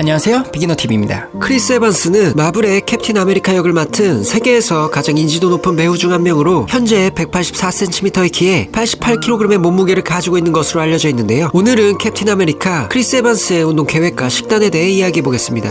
안녕하세요. 비기너 TV입니다. 크리스 에반스는 마블의 캡틴 아메리카 역을 맡은 세계에서 가장 인지도 높은 배우 중 한 명으로 현재 184cm의 키에 88kg의 몸무게를 가지고 있는 것으로 알려져 있는데요. 오늘은 캡틴 아메리카 크리스 에반스의 운동 계획과 식단에 대해 이야기해 보겠습니다.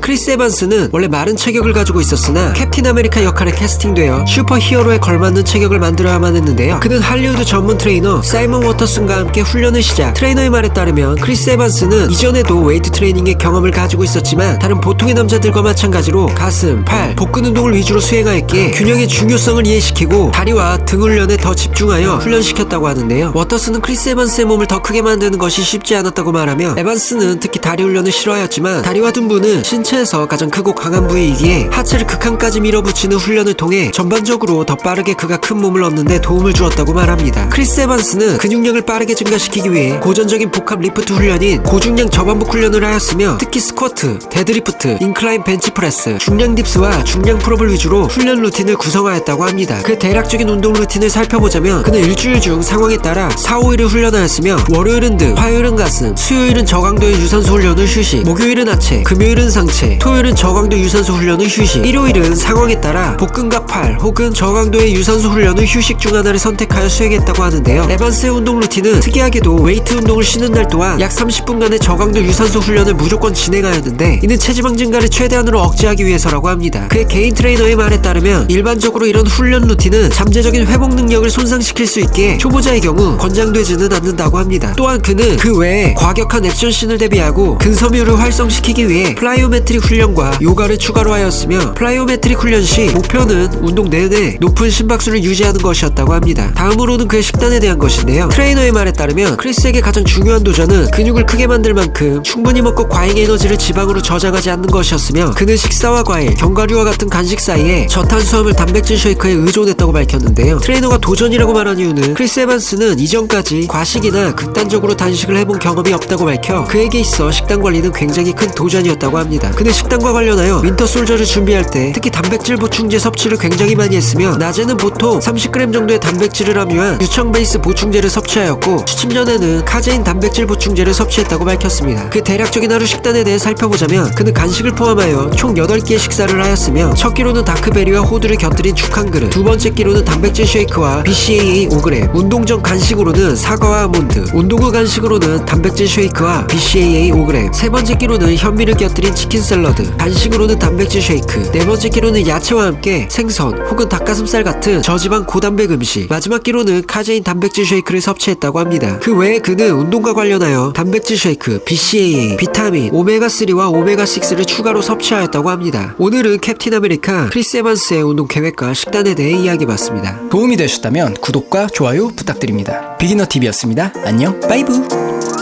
크리스 에반스는 원래 마른 체격을 가지고 있었으나 캡틴 아메리카 역할에 캐스팅되어 슈퍼 히어로에 걸맞는 체격을 만들어야만 했는데요. 그는 할리우드 전문 트레이너 사이먼 워터슨과 함께 훈련을 시작. 트레이너의 말에 따르면 크리스 에반스는 이전에도 웨이트 트레이닝의 경험을 가지고 있었지만 다른 보통의 남자들과 마찬가지로 가슴, 팔, 복근 운동을 위주로 수행하였기에 균형의 중요성을 이해시키고 다리와 등 훈련에 더 집중하여 훈련시켰다고 하는데요. 워터슨은 크리스 에반스의 몸을 더 크게 만드는 것이 쉽지 않았다고 말하며 에반스는 특히 다리 훈련을 싫어하였지만 다리와 등부는 신체 에서 가장 크고 강한 부위이기에 하체를 극한까지 밀어붙이는 훈련을 통해 전반적으로 더 빠르게 그가 큰 몸을 얻는데 도움을 주었다고 말합니다. 크리스 에반스는 근육량을 빠르게 증가시키기 위해 고전적인 복합 리프트 훈련인 고중량 저반복 훈련을 하였으며 특히 스쿼트, 데드리프트, 인클라인 벤치프레스, 중량 딥스와 중량 풀업을 위주로 훈련 루틴을 구성하였다고 합니다. 그 대략적인 운동 루틴을 살펴보자면 그는 일주일 중 상황에 따라 4, 5일을 훈련하였으며 월요일은 등, 화요일은 가슴, 수요일은 저강도의 유산소 훈련을 휴식, 목요일은 하체, 금요일은 상체, 토요일은 저강도 유산소 훈련을 휴식, 일요일은 상황에 따라 복근과 팔 혹은 저강도의 유산소 훈련을 휴식 중 하나를 선택하여 수행했다고 하는데요. 에반스의 운동 루틴은 특이하게도 웨이트 운동을 쉬는 날 또한 약 30분간의 저강도 유산소 훈련을 무조건 진행하였는데 이는 체지방 증가를 최대한으로 억제하기 위해서라고 합니다. 그의 개인 트레이너의 말에 따르면 일반적으로 이런 훈련 루틴은 잠재적인 회복 능력을 손상시킬 수 있기에 초보자의 경우 권장되지는 않는다고 합니다. 또한 그는 그 외에 과격한 액션씬을 대비하고 근섬유를 활성시키기 위해 플라이오 메트릭 훈련과 요가를 추가로 하였으며 플라이오메트릭 훈련 시 목표는 운동 내내 높은 심박수를 유지하는 것이었다고 합니다. 다음으로는 그의 식단에 대한 것인데요. 트레이너의 말에 따르면 크리스에게 가장 중요한 도전은 근육을 크게 만들 만큼 충분히 먹고 과잉 에너지를 지방으로 저장하지 않는 것이었으며 그는 식사와 과일, 견과류와 같은 간식 사이에 저탄수화물 단백질 쉐이크에 의존했다고 밝혔는데요. 트레이너가 도전이라고 말한 이유는 크리스 에반스는 이전까지 과식이나 극단적으로 단식을 해본 경험이 없다고 밝혀 그에게 있어 식단 관리는 굉장히 큰 도전이었다고 합니다. 그는 식단과 관련하여 윈터 솔저를 준비할 때 특히 단백질 보충제 섭취를 굉장히 많이 했으며 낮에는 보통 30g 정도의 단백질을 함유한 유청 베이스 보충제를 섭취하였고 취침 전에는 카제인 단백질 보충제를 섭취했다고 밝혔습니다. 그 대략적인 하루 식단에 대해 살펴보자면 그는 간식을 포함하여 총 8개의 식사를 하였으며 첫 끼로는 다크베리와 호두를 곁들인 죽 한 그릇 두 번째 끼로는 단백질 쉐이크와 BCAA 5g 운동 전 간식으로는 사과와 아몬드 운동 후 간식으로는 단백질 쉐이크와 BCAA 5g 세 번째 끼로는 현미를 곁들인 치킨 샐러드 간식으로는 단백질 쉐이크 네 번째 끼로는 야채와 함께 생선 혹은 닭가슴살 같은 저지방 고단백 음식 마지막 끼로는 카제인 단백질 쉐이크를 섭취했다고 합니다. 그 외에 그는 운동과 관련하여 단백질 쉐이크, BCAA, 비타민, 오메가3와 오메가6를 추가로 섭취하였다고 합니다. 오늘은 캡틴 아메리카 크리스 에반스의 운동 계획과 식단에 대해 이야기해봤습니다. 도움이 되셨다면 구독과 좋아요 부탁드립니다. 비기너 TV였습니다. 안녕, 바이브.